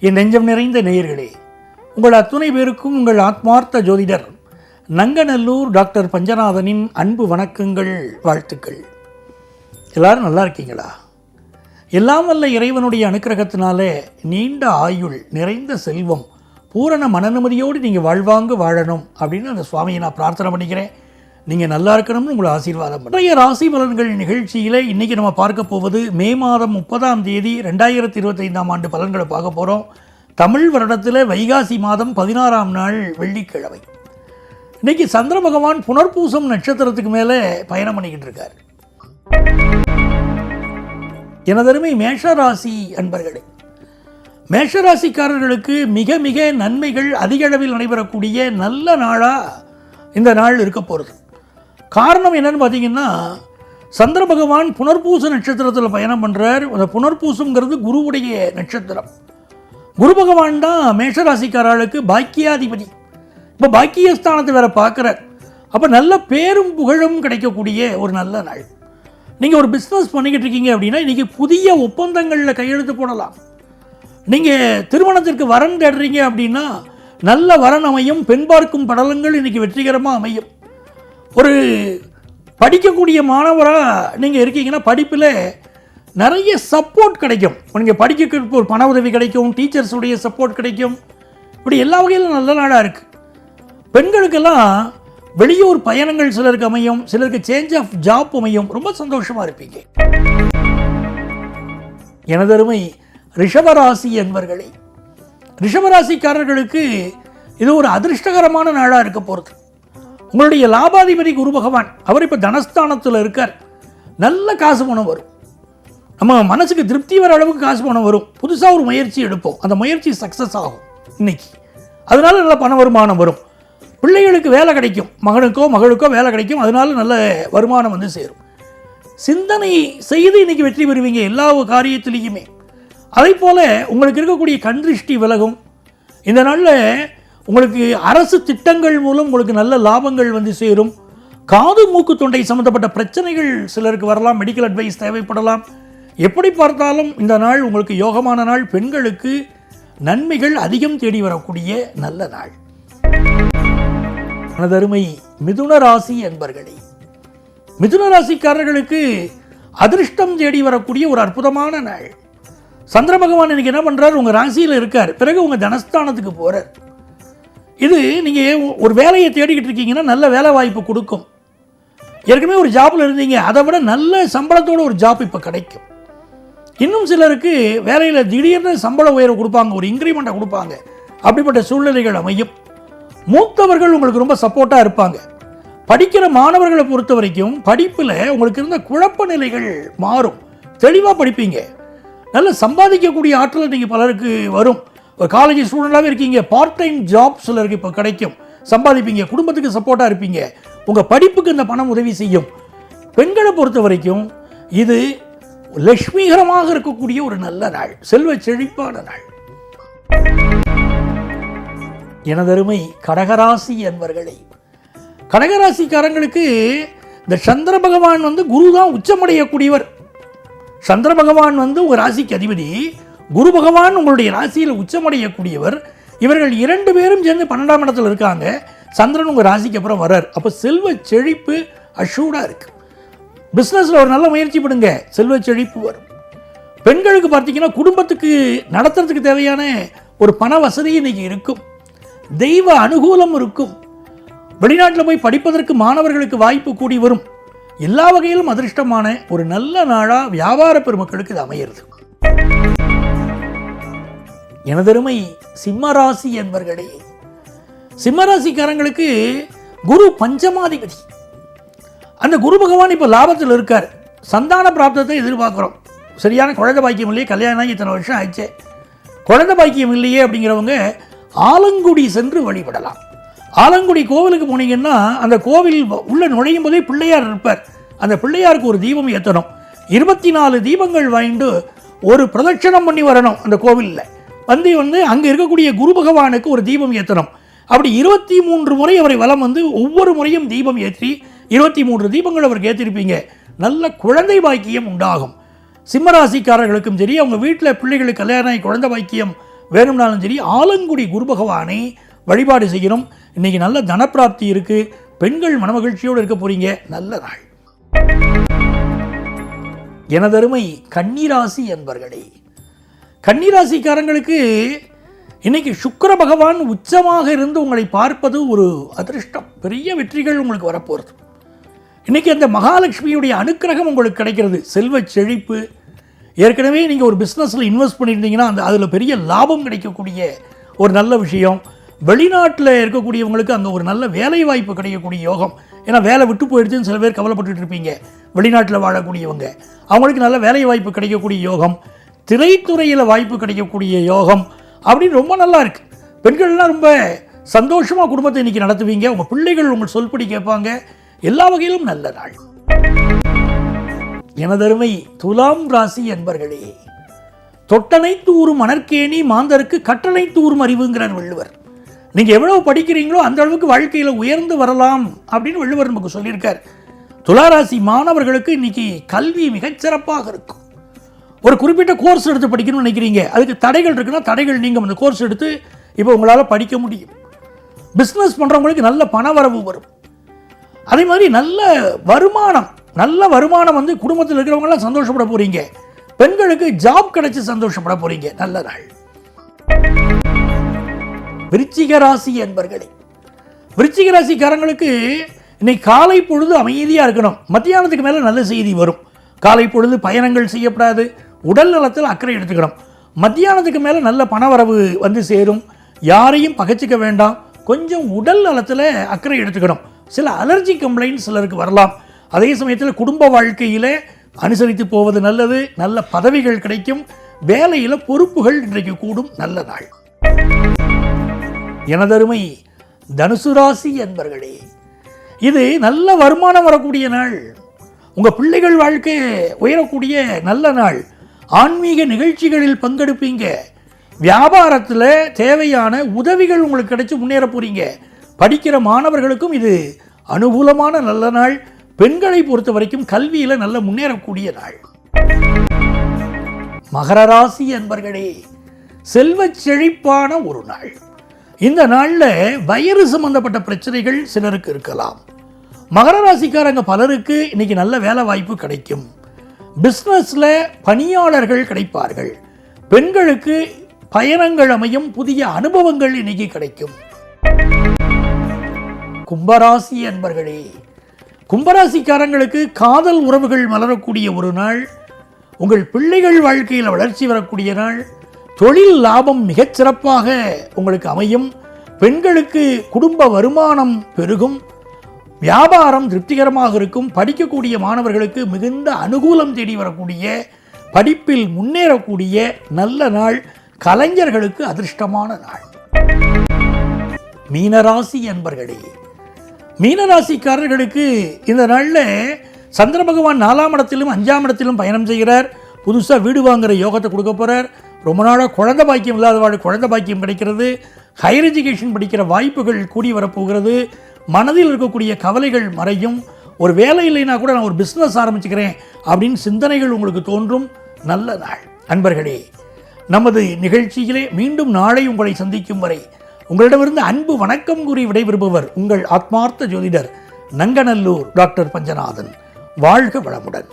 என் நெஞ்சம் நிறைந்த நேயர்களே உங்கள் அத்துணை பேருக்கும் உங்கள் ஆத்மார்த்த ஜோதிடர் நங்கநல்லூர் டாக்டர் பஞ்சநாதனின் அன்பு வணக்கங்கள் வாழ்த்துக்கள். எல்லாரும் நல்லா இருக்கீங்களா? எல்லாம் வல்ல இறைவனுடைய அனுக்கிரகத்தினாலே நீண்ட ஆயுள் நிறைந்த செல்வம் பூரண மனநிம்மதியோடு நீங்கள் வாழ்வாங்க வாழணும் அப்படின்னு அந்த சுவாமியை நான் பிரார்த்தனை பண்ணிக்கிறேன். நீங்கள் நல்லா இருக்கணும்னு உங்களை ஆசீர்வாதம் நிறைய ராசி பலன்கள் நிகழ்ச்சியில் இன்றைக்கி நம்ம பார்க்க போவது மே மாதம் முப்பதாம் தேதி ரெண்டாயிரத்தி இருபத்தைந்தாம் ஆண்டு பலன்களை பார்க்க போகிறோம் தமிழ் வருடத்தில் வைகாசி மாதம் பதினாறாம் நாள் வெள்ளிக்கிழமை. இன்னைக்கு சந்திர பகவான் புனர்பூசம் நட்சத்திரத்துக்கு மேலே பயணம் பண்ணிக்கிட்டு இருக்கார். எனதருமை மேஷராசி அன்பர்களே மேஷராசிக்காரர்களுக்கு மிக மிக நன்மைகள் அதிக அளவில் நடைபெறக்கூடிய நல்ல நாளாக இந்த நாள் இருக்க போகிறது காரணம் என்னன்னு பார்த்தீங்கன்னா சந்திர பகவான் புனர்பூச நட்சத்திரத்தில் பயணம் பண்ணுறார் அந்த புனர்பூசங்கிறது குருவுடைய நட்சத்திரம். குரு பகவான் தான் மேஷராசிக்காரர்களுக்கு பாக்கியாதிபதி. இப்போ பாக்கியஸ்தானத்தை வேற பார்க்குறார். அப்போ நல்ல பேரும் புகழும் கிடைக்கக்கூடிய ஒரு நல்ல நாள். நீங்கள் ஒரு பிஸ்னஸ் பண்ணிக்கிட்டு இருக்கீங்க அப்படின்னா இன்றைக்கி புதிய ஒப்பந்தங்களில் கையெழுத்து போடலாம். நீங்கள் திருமணத்திற்கு வரன் தேடுறீங்க அப்படின்னா நல்ல வரன் அமையும் பெண் பார்க்கும் படலங்கள் இன்றைக்கி வெற்றிகரமாக அமையும். ஒரு படிக்கக்கூடிய மாணவராக நீங்கள் இருக்கீங்கன்னா படிப்பில் நிறைய சப்போர்ட் கிடைக்கும். நீங்கள் படிக்க ஒரு பண உதவி கிடைக்கும் டீச்சர்ஸுடைய சப்போர்ட் கிடைக்கும். இப்படி எல்லா வகையிலும் நல்ல நாடாக இருக்குது பெண்களுக்கெல்லாம் வெளியூர் பயணங்கள் சிலருக்கு அமையும் சிலருக்கு சேஞ்ச் ஆஃப் ஜாப் அமையும். ரொம்ப சந்தோஷமாக இருப்பீங்க. எனதருமை ரிஷபராசி என்பர்களே ரிஷபராசிக்காரர்களுக்கு இது ஒரு அதிர்ஷ்டகரமான நாளாக இருக்க போகிறது உங்களுடைய லாபாதிபதி குரு பகவான் அவர் இப்போ தனஸ்தானத்தில் இருக்கார். நல்ல காசு பணம் வரும். நம்ம மனசுக்கு திருப்தி வர அளவுக்கு காசு பணம் வரும். புதுசாக ஒரு முயற்சி எடுப்போம். அந்த முயற்சி சக்ஸஸ் ஆகும் இன்னைக்கு. அதனால நல்ல பண வருமானம் வரும். பிள்ளைகளுக்கு வேலை கிடைக்கும். மகனுக்கோ மகளுக்கோ வேலை கிடைக்கும். அதனால நல்ல வருமானம் வந்து சேரும். சிந்தனை செய்து இன்னைக்கு வெற்றி பெறுவீங்க எல்லா காரியத்திலையுமே. அதே போல் உங்களுக்கு இருக்கக்கூடிய கண் திருஷ்டி விலகும். இந்த நாளில் உங்களுக்கு அரசு திட்டங்கள் மூலம் உங்களுக்கு நல்ல லாபங்கள் வந்து சேரும். காது மூக்கு தொண்டை சம்மந்தப்பட்ட பிரச்சனைகள் சிலருக்கு வரலாம் மெடிக்கல் அட்வைஸ் தேவைப்படலாம். எப்படி பார்த்தாலும் இந்த நாள் உங்களுக்கு யோகமான நாள். பெண்களுக்கு நன்மைகள் அதிகம் தேடி வரக்கூடிய நல்ல நாள். மனதருமை மிதுன ராசி என்பர்களே. மிதுன ராசிக்காரர்களுக்கு அதிர்ஷ்டம் தேடி வரக்கூடிய ஒரு அற்புதமான நாள். சந்திர பகவான் இன்னைக்கு என்ன பண்ணுறாரு உங்கள் ராசியில் இருக்கார். பிறகு உங்கள் தனஸ்தானத்துக்கு போகிறார் இது நீங்கள் ஒரு வேலையை தேடிக்கிட்டு இருக்கீங்கன்னா நல்ல வேலை வாய்ப்பு கொடுக்கும். ஏற்கனவே ஒரு ஜாப்பில் இருந்தீங்க அதை விட நல்ல சம்பளத்தோட ஒரு ஜாப் இப்போ கிடைக்கும். இன்னும் சிலருக்கு வேலையில் திடீர்னு சம்பள உயர்வு கொடுப்பாங்க ஒரு இன்க்ரிமெண்ட்டை கொடுப்பாங்க. அப்படிப்பட்ட சூழ்நிலைகள் அமையும். மூத்தவர்கள் உங்களுக்கு ரொம்ப சப்போர்ட்டாக இருப்பாங்க. படிக்கிற மாணவர்களை பொறுத்த வரைக்கும் படிப்பில் உங்களுக்கு இருந்த குழப்ப நிலைகள் மாறும். தெளிவாக படிப்பீங்க. நல்ல சம்பாதிக்கக்கூடிய ஆற்றல் நீங்கள் பலருக்கு வரும். ஒரு காலேஜ் ஸ்டூடெண்டாகவே இருக்கீங்க பார்ட் டைம் ஜாப் சிலருக்கு இப்போ கிடைக்கும். சம்பாதிப்பீங்க குடும்பத்துக்கு சப்போர்ட்டாக இருப்பீங்க. உங்கள் படிப்புக்கு இந்த பணம் உதவி செய்யும். பெண்களை பொறுத்த வரைக்கும் இது லட்சுமிகரமாக இருக்கக்கூடிய ஒரு நல்ல நாள் செல்வ செழிப்பான நாள். எனதருமை கடகராசி என்பர்களை கடகராசிக்காரங்களுக்கு இந்த சந்திர பகவான் வந்து குரு தான் உச்சமடையக்கூடியவர். சந்திர பகவான் வந்து ஒரு ராசிக்கு அதிபதி. குரு பகவான் உங்களுடைய ராசியில் உச்சமடையக்கூடியவர். இவர்கள் இரண்டு பேரும் சேர்ந்து பன்னெண்டாம் இடத்துல இருக்காங்க. சந்திரன் உங்கள் ராசிக்கு அப்புறம் வர்றார். அப்போ செல்வ செழிப்பு அஷூடாக இருக்கு. பிஸ்னஸில் ஒரு நல்ல முயற்சி பண்ணுங்க. செல்வ செழிப்பு வரும். பெண்களுக்கு பார்த்தீங்கன்னா குடும்பத்துக்கு நடத்துறதுக்கு தேவையான ஒரு பண வசதி இன்னைக்கு இருக்கும். தெய்வ அனுகூலம் இருக்கும். வெளிநாட்டில் போய் படிப்பதற்கு மாணவர்களுக்கு வாய்ப்பு கூடி வரும். எல்லா வகையிலும் அதிர்ஷ்டமான ஒரு நல்ல நாளாக வியாபார பெருமக்களுக்கு இது அமையிறது. எனதருமை சிம்மராசி என்பர்களே சிம்மராசிக்காரங்களுக்கு குரு பஞ்சமாதிபதி. அந்த குரு பகவான் இப்போ லாபத்தில் இருக்கார். சந்தான பிராப்தத்தை எதிர்பார்க்குறோம். சரியான குழந்தை பாக்கியம் இல்லையே கல்யாணம் ஆகி இத்தனை வருஷம் ஆயிடுச்சு. குழந்தை பாக்கியம் இல்லையே அப்படிங்கிறவங்க ஆலங்குடி சென்று வழிபடலாம். ஆலங்குடி கோவிலுக்கு போனீங்கன்னா அந்த கோவில் உள்ளே நுழையும் போதே பிள்ளையார் இருப்பார். அந்த பிள்ளையாருக்கு ஒரு தீபம் ஏற்றணும் இருபத்தி நாலு தீபங்கள் வாங்கிட்டு ஒரு பிரதட்சணம் பண்ணி வரணும் அந்த கோவிலில். வந்து வந்து அங்கே இருக்கக்கூடிய குரு பகவானுக்கு ஒரு தீபம் ஏற்றணும் அப்படி இருபத்தி மூன்று முறை அவரை வலம் வந்து ஒவ்வொரு முறையும் தீபம் ஏற்றி இருபத்தி மூன்று தீபங்கள் அவருக்கு ஏற்றிருப்பீங்க நல்ல குழந்தை பாக்கியம் உண்டாகும். சிம்மராசிக்காரர்களுக்கும் சரி அவங்க வீட்டில் பிள்ளைகளுக்கு கல்யாணம் ஆகி குழந்தை பாக்கியம் வேணும்னாலும் சரி ஆலங்குடி குரு பகவானை வழிபாடு செய்யணும். இன்னைக்கு நல்ல தனப்பிராப்தி இருக்கு. பெண்கள் மனமகிழ்ச்சியோடு இருக்க போகிறீங்க நல்ல நாள். எனதருமை கன்னிராசி என்பர்களே கன்னிராசிக்காரங்களுக்கு இன்னைக்கு சுக்கர பகவான் உச்சமாக இருந்து உங்களை பார்ப்பது ஒரு அதிர்ஷ்டம். பெரிய வெற்றிகள் உங்களுக்கு வரப்போகிறது இன்னைக்கு அந்த மகாலட்சுமியுடைய அனுக்கிரகம் உங்களுக்கு கிடைக்கிறது. செல்வ செழிப்பு. ஏற்கனவே நீங்கள் ஒரு பிஸ்னஸில் இன்வெஸ்ட் பண்ணியிருந்தீங்கன்னா அந்த அதில் பெரிய லாபம் கிடைக்கக்கூடிய ஒரு நல்ல விஷயம். வெளிநாட்டில் இருக்கக்கூடியவங்களுக்கு அங்கே ஒரு நல்ல வேலை வாய்ப்பு கிடைக்கக்கூடிய யோகம். ஏன்னா வேலை விட்டு போயிடுச்சுன்னு சில பேர் கவலைப்பட்டுட்டு இருப்பீங்க. வெளிநாட்டில் வாழக்கூடியவங்க. அவங்களுக்கு நல்ல வேலை வாய்ப்பு கிடைக்கக்கூடிய யோகம். திரைத்துறையில் வாய்ப்பு கிடைக்கக்கூடிய யோகம் அப்படின்னு ரொம்ப நல்லா இருக்கு. பெண்கள்லாம் ரொம்ப சந்தோஷமாக குடும்பத்தை இன்னைக்கு நடத்துவீங்க. உங்கள் பிள்ளைகள் உங்கள் சொல்படி கேட்பாங்க. எல்லா வகையிலும் நல்ல நாள். எனதருமை துலாம் ராசி என்பர்களே தொட்டனை தூறும் மணற்கேணி மாந்தருக்கு கட்டளை தூறும் அறிவுங்கிறார் வள்ளுவர். நீங்கள் எவ்வளவு படிக்கிறீங்களோ அந்த அளவுக்கு வாழ்க்கையில் உயர்ந்து வரலாம் அப்படின்னு வள்ளுவர் நமக்கு சொல்லியிருக்கார். துளாராசி மாணவர்களுக்கு இன்னைக்கு கல்வி மிகச்சிறப்பாக இருக்கும். ஒரு குறிப்பிட்ட கோர்ஸ் எடுத்து படிக்கணும்னு நினைக்கிறீங்க. அதுக்கு தடைகள் இருக்குன்னா தடைகள் நீங்கள் அந்த கோர்ஸ் எடுத்து இப்போ உங்களால் படிக்க முடியும். பிஸ்னஸ் பண்ணுறவங்களுக்கு நல்ல பண வரவு வரும். அதே மாதிரி நல்ல வருமானம் நல்ல வருமானம் வந்து குடும்பத்தில் இருக்கிறவங்களாம் சந்தோஷப்பட போறீங்க. பெண்களுக்கு ஜாப் கிடைச்சி சந்தோஷப்பட போறீங்க. நல்ல நாள். விருச்சிக ராசி என்பர்களே விருச்சிக ராசிக்காரங்களுக்கு இன்னைக்கு காலை பொழுது அமைதியாக இருக்கணும். மத்தியானத்துக்கு மேலே நல்ல செய்தி வரும். காலை பொழுது பயணங்கள் செய்யப்படாது. உடல் நலத்தில் அக்கறை எடுத்துக்கணும். மத்தியானத்துக்கு மேலே நல்ல பணவரவு வந்து சேரும். யாரையும் பகைச்சிக்க வேண்டாம். கொஞ்சம் உடல் நலத்தில் அக்கறை எடுத்துக்கணும். சில அலர்ஜி கம்ப்ளைண்ட் சிலருக்கு வரலாம். அதே சமயத்தில் குடும்ப வாழ்க்கையில் அனுசரித்து போவது நல்லது. நல்ல பதவிகள் கிடைக்கும். வேலையில் பொறுப்புகள் இன்றைக்கு கூடும். நல்ல நாள். எனதருமை தனுசு ராசி என்பர்களே இது நல்ல வருமானம் வரக்கூடிய நாள். உங்கள் பிள்ளைகள் வாழ்க்கை உயரக்கூடிய நல்ல நாள். ஆன்மீக நிகழ்ச்சிகளில் பங்கெடுப்பீங்க. வியாபாரத்தில் தேவையான உதவிகள் உங்களுக்கு கிடைச்சி முன்னேற போறீங்க. படிக்கிற மாணவர்களுக்கும் இது அனுகூலமான நல்ல நாள். பெண்களை பொறுத்த வரைக்கும் கல்வியில் நல்ல முன்னேறக்கூடிய நாள். மகர ராசி என்பர்களே செல்வ செழிப்பான ஒரு நாள். இந்த நாளில் வயிறு சம்பந்தப்பட்ட பிரச்சனைகள் சிலருக்கு இருக்கலாம். மகர ராசிக்காரங்க பலருக்கு இன்னைக்கு நல்ல வேலை வாய்ப்பு கிடைக்கும். பிஸ்னஸில் பணியாளர்கள் கிடைப்பார்கள். பெண்களுக்கு பயணங்கள் அமையும் புதிய அனுபவங்கள் இன்னைக்கு கிடைக்கும். கும்பராசி என்பர்களே கும்பராசிக்காரங்களுக்கு காதல் உறவுகள் மலரக்கூடிய ஒரு நாள் உங்கள் பிள்ளைகள் வாழ்க்கையில் வளர்ச்சி வரக்கூடிய நாள் தொழில் லாபம் மிகச் சிறப்பாக உங்களுக்கு அமையும் பெண்களுக்கு குடும்ப வருமானம் பெருகும் வியாபாரம் திருப்திகரமாக இருக்கும் படிக்கக்கூடிய மாணவர்களுக்கு மிகுந்த அனுகூலம் தேடி வரக்கூடிய படிப்பில் முன்னேறக்கூடிய நல்ல நாள் கலைஞர்களுக்கு அதிர்ஷ்டமான நாள். மீனராசி என்பர்களே மீனராசிக்காரர்களுக்கு இந்த நாளில் சந்திர பகவான் நாலாம் இடத்திலும் அஞ்சாம் இடத்திலும் பயணம் செய்கிறார். புதுசாக வீடு வாங்குகிற யோகத்தை கொடுக்க போகிறார் ரொம்ப நாளாக குழந்தை பாக்கியம் இல்லாதவாடு குழந்த பாக்கியம் கிடைக்கிறது. ஹையர் எஜுகேஷன் படிக்கிற வாய்ப்புகள் கூடி வரப்போகிறது. மனதில் இருக்கக்கூடிய கவலைகள் மறையும். ஒரு வேலை இல்லைன்னா கூட நான் ஒரு பிஸ்னஸ் ஆரம்பிச்சுக்கிறேன் அப்படின்னு சிந்தனைகள் உங்களுக்கு தோன்றும். நல்ல நாள். அன்பர்களே நமது நிகழ்ச்சியிலே மீண்டும் நாளை உங்களை சந்திக்கும் வரை உங்களிடமிருந்து அன்பு வணக்கம் கூறி விடைபெறுபவர் உங்கள் ஆத்மார்த்த ஜோதிடர் நங்கநல்லூர் டாக்டர் பஞ்சநாதன். வாழ்க வளமுடன்.